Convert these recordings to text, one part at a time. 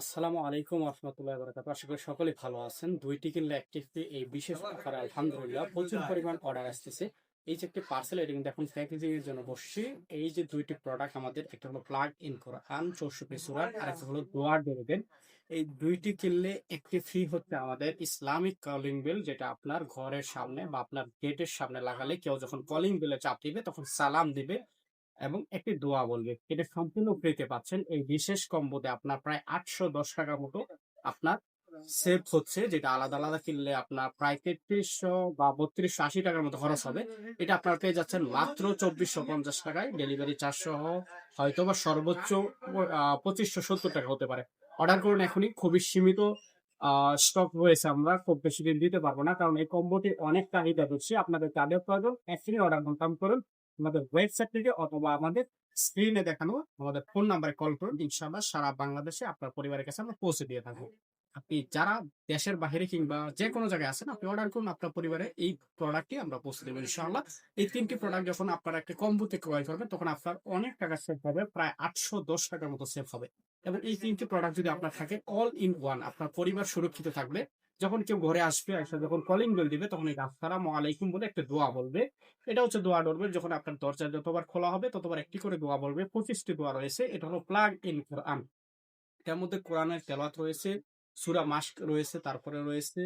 আসসালামু আলাইকুম রহমতুল্লাহ বরকাত আশা করি সকলে ভালো আছেন। দুইটি কিনলে একটি এই বিশেষ অফারে, আলহামদুলিল্লাহ, প্রচুর পরিমাণ অর্ডার আসতেছে। এই যে একটি পার্সেল কিন্তু এখন প্যাকেজিং এর জন্য বসছি। এই যে দুইটি প্রোডাক্ট আমাদের, একটা হলো প্লাগ ইন করা কোরআন চৌষট্টি সুরাট আর একটা হলো দোয়ার ডেলিভেন এই দুইটি কিনলে একটি ফ্রি হচ্ছে আমাদের ইসলামিক কলিং বেল যেটা আপনার ঘরের সামনে বা আপনার গেটের সামনে লাগালে কেউ যখন কলিং বেলে চাপ দিবে, তখন সালাম দিবে। এবং একটি দোয়া বলবে। এটা সম্পূর্ণ ফ্রিতে পাচ্ছেন। এই বিশেষ কম্বোতে আপনার প্রায় আটশো দশ টাকা মতো আপনার সেভ হচ্ছে, যেটা আলাদা আলাদা কিনলে আপনার প্রায় তেত্রিশশো বা বত্রিশশো আশি টাকার মতো খরচ হবে। এটা আপনার পেয়ে যাচ্ছেন মাত্র চব্বিশশো পঞ্চাশ টাকায়। ডেলিভারি চারশো হয়তো বা সর্বোচ্চ পঁচিশশো সত্তর টাকা হতে পারে। অর্ডার করুন এখনই। খুবই সীমিত স্টক রয়েছে আমরা। খুব বেশি দিন দিতে পারব না। কারণ এই কম্বোটি অনেক চাহিদা রয়েছে। আপনাদের কার্ডের প্রয়োজন। এখনই অর্ডার কনফার্ম করুন। আমাদের ওয়েবসাইট থেকে অথবা আমাদের স্ক্রিনে দেখানো আমাদের ফোন নাম্বারে কল করুন, ইনশাআল্লাহ সারা বাংলাদেশে আপনার পরিবারের কাছে আমরা পৌঁছে দিয়ে থাকব। আপনি যারা দেশের বাহিরে কিংবা যে কোনো জায়গায় আছেন, আপনি অর্ডার করুন, আপনার পরিবারে এই প্রোডাক্টটি আমরা পৌঁছে দেবো, ইনশাআল্লাহ। এই তিনটি প্রোডাক্ট যখন আপনারা একটা কম্বোতে ক্রয় করবেন, তখন আপনার অনেক টাকা সেভ হবে, প্রায় আটশো দশ টাকার মতো সেভ হবে। এবং এই তিনটি প্রোডাক্ট যদি আপনার থাকে অল ইন ওয়ান আপনার পরিবার সুরক্ষিত থাকবে। যখন কেউ ঘরে আসবে, এসে যখন কলিং বেল দিবে, তখন এই আসসালাম আলাইকুম বলে একটা দোয়া বলবে। এটা হচ্ছে দোয়া ডোরবেল যখন আপনার দরজা যতবার খোলা হবে, ততবার একটি করে দোয়া বলবে। পঁচিশটি দোয়া রয়েছে, এটা হলো প্লাগ ইন কোরআন এটার মধ্যে কোরআনের তেলাত রয়েছে, সুরা মাস্ক রয়েছে, তারপরে রয়েছে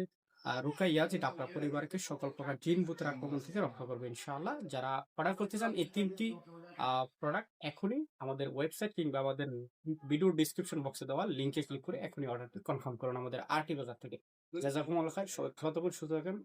রুকাইয়া যেটা আপনার পরিবারকে সকল প্রকার জিন ভূতের আক্রমণ থেকে রক্ষা করবে ইনশাআল্লাহ। যারা অর্ডার করতে চান এই তিনটি প্রোডাক্ট এখনই আমাদের ওয়েবসাইট কিংবা আমাদের ভিডিও ডিসক্রিপশন বক্সে দেওয়া লিঙ্কে ক্লিক করে এখনই অর্ডারটি কনফার্ম করুন আমাদের আরটি বাজার থেকে। জাজাকুমুল্লাহ খাইর সবাই ভালো থাকুন সুস্থ থাকুন।